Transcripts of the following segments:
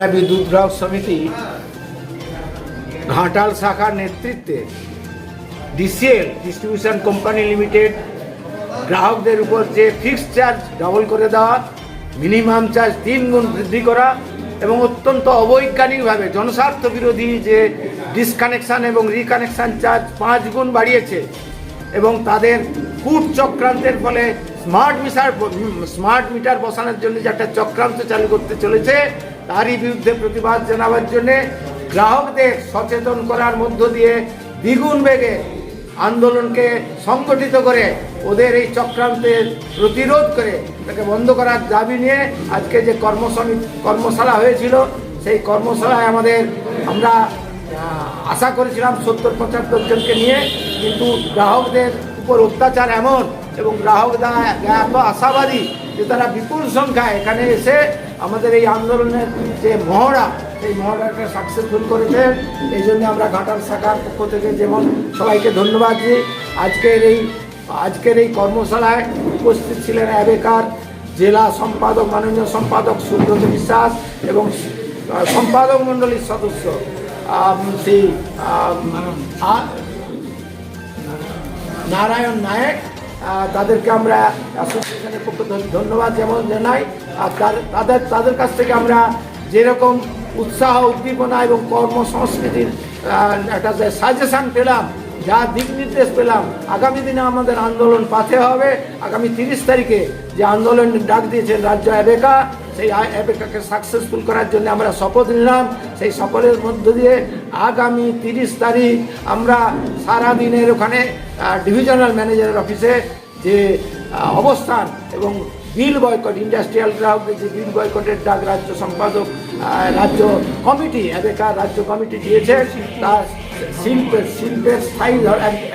বিদ্যুৎ গ্রাহক সমিতি ঘাটাল শাখার নেতৃত্বে ডিসিএল ডিস্ট্রিবিউশন কোম্পানি লিমিটেড গ্রাহকদের উপর যে ফিক্সড চার্জ ডবল করে দেওয়া, মিনিমাম চার্জ তিন গুণ বৃদ্ধি করা এবং অত্যন্ত অবৈজ্ঞানিকভাবে জনস্বার্থ বিরোধী যে ডিসকানেকশন এবং রিকানেকশন চার্জ পাঁচ গুণ বাড়িয়েছে এবং তাদের কূট চক্রান্তের ফলে স্মার্ট মিটার স্মার্ট মিটার বসানোর জন্য যে একটা চক্রান্ত চালু করতে চলেছে, তারই বিরুদ্ধে প্রতিবাদ জানাবার জন্যে গ্রাহকদের সচেতন করার মধ্য দিয়ে দ্বিগুণ বেগে আন্দোলনকে সংগঠিত করে ওদের এই চক্রান্তের প্রতিরোধ করে তাকে বন্ধ করার দাবি নিয়ে আজকে যে কর্মসমি, কর্মশালা হয়েছিল, সেই কর্মশালায় আমাদের আমরা আশা করেছিলাম সত্তর পঁচাত্তর জনকে নিয়ে, কিন্তু গ্রাহকদের উপর অত্যাচার এমন এবং গ্রাহকরা এত আশাবাদী যে তারা বিপুল সংখ্যায় এখানে এসে আমাদের এই আন্দোলনের যে মহড়া সেই মহড়াকে সাকসেসফুল করেছেন এই জন্য আমরা ঘাটাল শাখার পক্ষ থেকে যেমন সবাইকে ধন্যবাদ দিই। আজকের এই আজকের এই কর্মশালায় উপস্থিত ছিলেন অ্যাবেকার জেলা সম্পাদক, মাননীয় সম্পাদক সুব্রত বিশ্বাস এবং সম্পাদক মণ্ডলীর সদস্য শ্রী নারায়ণ নায়ক তাদেরকে আমরা অ্যাসোসিয়েশনের পক্ষ ধন্যবাদ যেমন জানাই। আর তাদের তাদের কাছ থেকে আমরা যেরকম উৎসাহ, উদ্দীপনা এবং কর্মসংস্কৃতির একটা যে সাজেশান পেলাম, যা দিক নির্দেশ পেলাম, আগামী দিনে আমাদের আন্দোলন পাথে হবে। আগামী তিরিশ তারিখে যে আন্দোলন ডাক দিয়েছেন রাজ্য অ্যাবেকা সেই অ্যাবেকাকে সাকসেসফুল করার জন্য আমরা শপথ নিলাম। সেই শপথের মধ্য দিয়ে আগামী তিরিশ তারিখ আমরা সারা দিনের ওখানে ডিভিশনাল ম্যানেজারের অফিসে যে অবস্থান এবং বিল বয়কট ইন্ডাস্ট্রিয়াল গ্রাহকদের যে বিল বয়কটের ডাক রাজ্য সম্পাদক রাজ্য কমিটি, এবেকার রাজ্য কমিটি দিয়েছে, তার শিল্পের শিল্পের স্থায়ী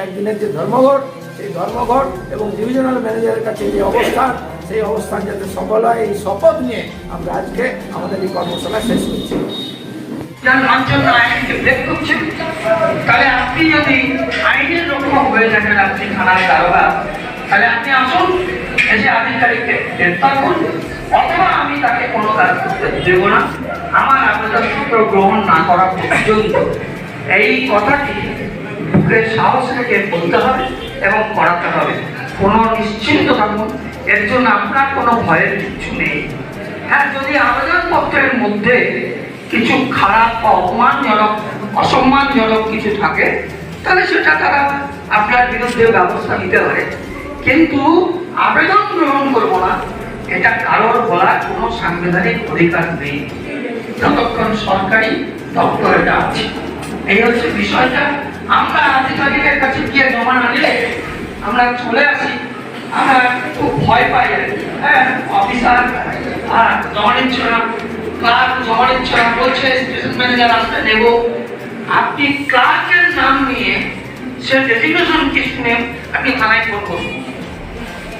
একদিনের যে ধর্মঘট, সেই ধর্মঘট এবং ডিভিশনাল ম্যানেজারের কাছে যে অবস্থান সেই অবস্থান যাতে সফল হয়, এই শপথ নিয়ে আমরা আজকে আমাদের এই কর্মশালা শেষ করছি। আইনকে তাহলে আপনি যদি আইনের হয়ে থাকেন, আপনি তাহলে আপনি আসুন অথবা আমি তাকে কোনো কাজ করতে দেব না। আমার গ্রহণ না করা এই কথাটি সাহস থেকে বলতে হবে এবং করাতে হবে। কোনো নিশ্চিন্ত থাকুন। এর জন্য আপনার কোনো ভয়ের কিছু নেই। হ্যাঁ যদি আবেদনপত্রের মধ্যে কিছু খারাপ বা অপমানজনক, অসম্মানজনক কিছু থাকে, তাহলে সেটা তারা আপনার বিরুদ্ধে ব্যবস্থা নিতে পারে। কিন্তু আবেদন গ্রহণ করব না, এটা কারোর বলার কোনো সাংবিধানিক অধিকার নেই। যতক্ষণ সরকারি দপ্তর এটা আছে এই হচ্ছে বিষয়টা। আমরা আধিকারিকের কাছে গিয়ে জমা না নিলে আমরা চলে আসি। আমরা ভয় পাই হ্যাঁ অফিসার আর জমা নিচ্ছ না ক্লার্ক জমা নিচ্ছ না বলছে স্টেশন ম্যানেজার আসতে নেব। আপনি ক্লার্কের নাম নিয়ে সে ডেজিগনেশন কি শুনে আপনি থানায় ফোন করুন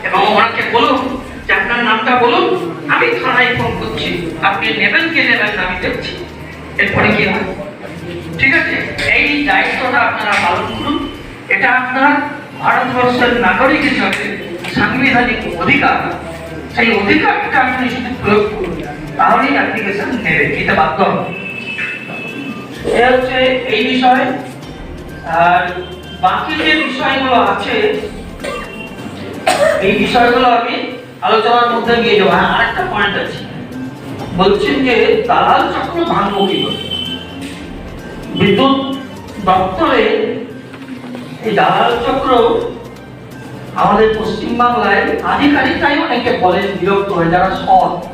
এবং ওনাকে বলুন যে আপনার নামটা বলুন, আমি থানায় ফোন করছি। আপনি নেবেন কি নেবেন না, আমি দেখছি। এরপরে কি হয়? ঠিক আছে, এই দায়িত্বটা আপনারা পালন করুন। এটা আপনার ভারতবর্ষের নাগরিক হিসাবে সাংবিধানিক অধিকার, সেই অধিকারটা আপনি শুধু প্রয়োগ করুন তাহলেই অ্যাপ্লিকেশন নেবে এটা বাধ্য হবে। এ হচ্ছে এই বিষয়। আর বাকি যে বিষয়গুলো আছে, এই বিষয়গুলো আমি আলোচনার মধ্যে নিয়ে যাব হ্যাঁ আরেকটা পয়েন্ট আছে। বলছেন যে দালাল চক্র ভাঙবো কি করে বিদ্যুৎ দপ্তরে এই দালাল চক্র আমাদের পশ্চিমবাংলায় আধিকারিকরাই অনেকে বলেন বিরক্ত হয়ে যারা সৎ।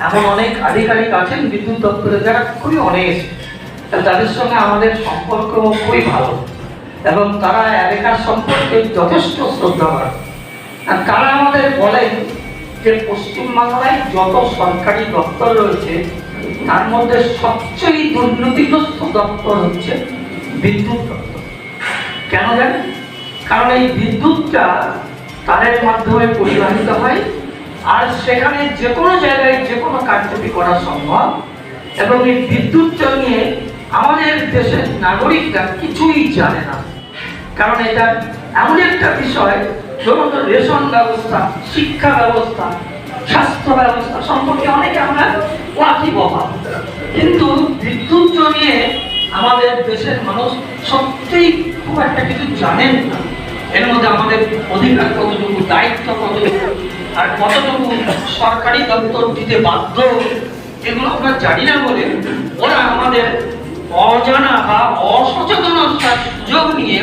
এমন অনেক আধিকারিক আছেন, বিদ্যুৎ দপ্তরে যারা খুবই অনেক তাদের সঙ্গে আমাদের সম্পর্ক খুবই ভালো। এবং তারা এলাকার সম্পর্কে যথেষ্ট শ্রদ্ধাবান। আর তারা আমাদের বলেন যে পশ্চিমবাংলায় যত সরকারি দপ্তর রয়েছে, তার মধ্যে সবচেয়ে দুর্নীতিগ্রস্ত দপ্তর হচ্ছে বিদ্যুৎ দপ্তর। কেন জানেন? কারণ এই বিদ্যুৎটা তাদের মাধ্যমে পরিবাহিত হয়। আর সেখানে যে কোনো জায়গায় যে কোনো কার্যটি করা সম্ভব। এবং এই বিদ্যুৎটা নিয়ে আমাদের দেশের নাগরিকরা কিছুই জানে না। কারণ এটা এমন একটা বিষয়, ধরুন রেশন ব্যবস্থা, শিক্ষা ব্যবস্থা, স্বাস্থ্য ব্যবস্থা সম্পর্কে অনেকে আমরা ওয়াকিবহাল কিন্তু বিদ্যুৎ নিয়ে আমাদের দেশের মানুষ সত্যিই খুব একটা কিছু জানেন না। এর মধ্যে আমাদের অধিকার কতটুকু, দায়িত্ব কতটুকু, আর কতটুকু সরকারি দপ্তর দিতে বাধ্য, এগুলো আমরা জানি না বলে ওরা আমাদের অজানা বা অসচেতনতার সুযোগ নিয়ে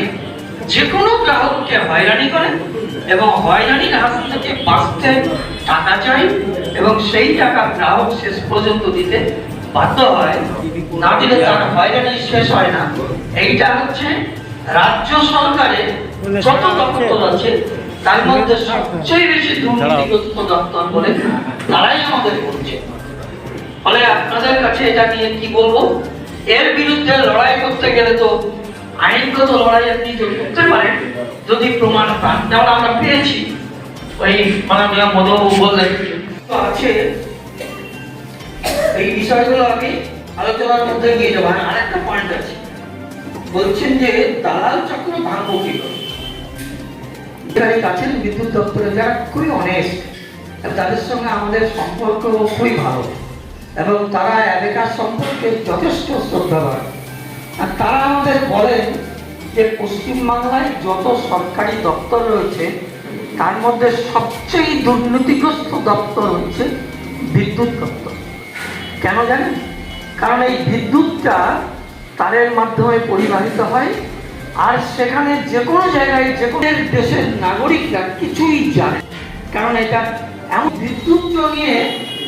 যে কোনো গ্রাহককে হয়রানি করে এবং হয়রানির হাত থেকে বাঁচতে টাকা চাই এবং সেই টাকা গ্রাহক শেষ পর্যন্ত দিতে বাধ্য হয়। না দিলে তার হয়রানি শেষ হয় না। এইটা হচ্ছে রাজ্য সরকারের যত দপ্তর আছে। তার মধ্যে সবচেয়ে বেশি দুর্নীতিগ্রস্ত দপ্তর বলে তারাই আমাদের করছে। ফলে আপনাদের কাছে এটা নিয়ে কি বলব? এর বিরুদ্ধে লড়াই করতে গেলে তো আইনগত লড়াই আপনি যদি করতে পারেন। যদি প্রমাণ পান যেমন আমরা পেয়েছি ওই মাননীয় মধুবাবু বললেন। তো আছে। এই বিষয়গুলো আমি আলোচনার মধ্যে নিয়ে যাব। আর আরেকটা পয়েন্ট আছে। বলছেন যে দালাল চক্র ভাঙবো কি করে এখানে কাছের বিদ্যুৎ দপ্তরে যারা খুবই অনেস্ট তাদের সঙ্গে আমাদের সম্পর্ক খুবই ভালো, এবং তারা এলাকার সম্পর্কে যথেষ্ট শ্রদ্ধাবান। আর তারা আমাদের বলেন যে পশ্চিমবাংলায় যত সরকারি দপ্তর রয়েছে, তার মধ্যে সবচেয়ে দুর্নীতিগ্রস্ত দপ্তর হচ্ছে বিদ্যুৎ দপ্তর। কেন জানেন? কারণ এই বিদ্যুৎটা তারের মাধ্যমে পরিবাহিত হয় আর সেখানে যে কোনো জায়গায়, যে কোনো দেশের নাগরিকরা কিছুই জানে কারণ এটা এমন বিদ্যুৎ নিয়ে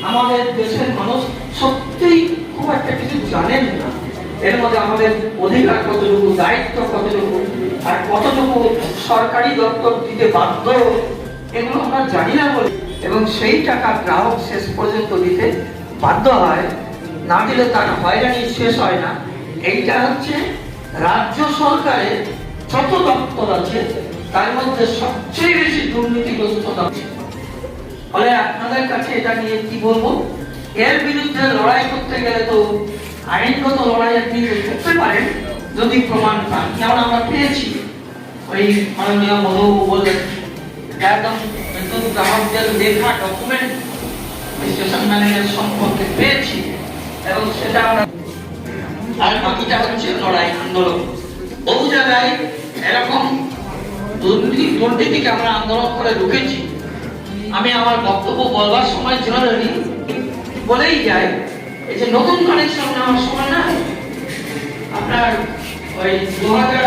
আমাদের দেশের মানুষ সত্যিই খুব একটা কিছু জানেন না। এর মধ্যে আমাদের অধিকার কতটুকু, দায়িত্ব কতটুকু, আর কতটুকু সরকারি দপ্তর দিতে বাধ্য, এগুলো আমরা জানি না বলে। এবং সেই টাকা গ্রাহক শেষ পর্যন্ত দিতে বাধ্য হয়। না দিলে তার হয়রানি শেষ হয় না। এইটা হচ্ছে রাজ্য সরকারের যত দপ্তর আছে, তার মধ্যে সবচেয়ে বেশি দুর্নীতিগ্রস্ত দপ্তর। ফলে আপনাদের কাছে এটা নিয়ে কি বলব? এর বিরুদ্ধে লড়াই করতে গেলে তো আইনগত লড়াই আপনি করতে পারেন যদি প্রমাণ পান। যেমন আমরা পেয়েছি, ওই মাননীয় মধুবাবু বললেন একদম বিদ্যুৎ গ্রাহকদের লেখা ডকুমেন্ট স্টেশন ম্যানেজার সম্পর্কে পেয়েছি, এবং সেটা আমরা আর বাকিটা হচ্ছে লড়াই আন্দোলন বহু জায়গায় এরকম দুর্নীতি দুর্নীতিকে আমরা আন্দোলন করে ঢুকেছি আমি আমার বক্তব্য বলবার সময় জেনারেলি বলেই যাই এই যে নতুন কানেকশন নেওয়ার সময় না, আপনার ওই দু হাজার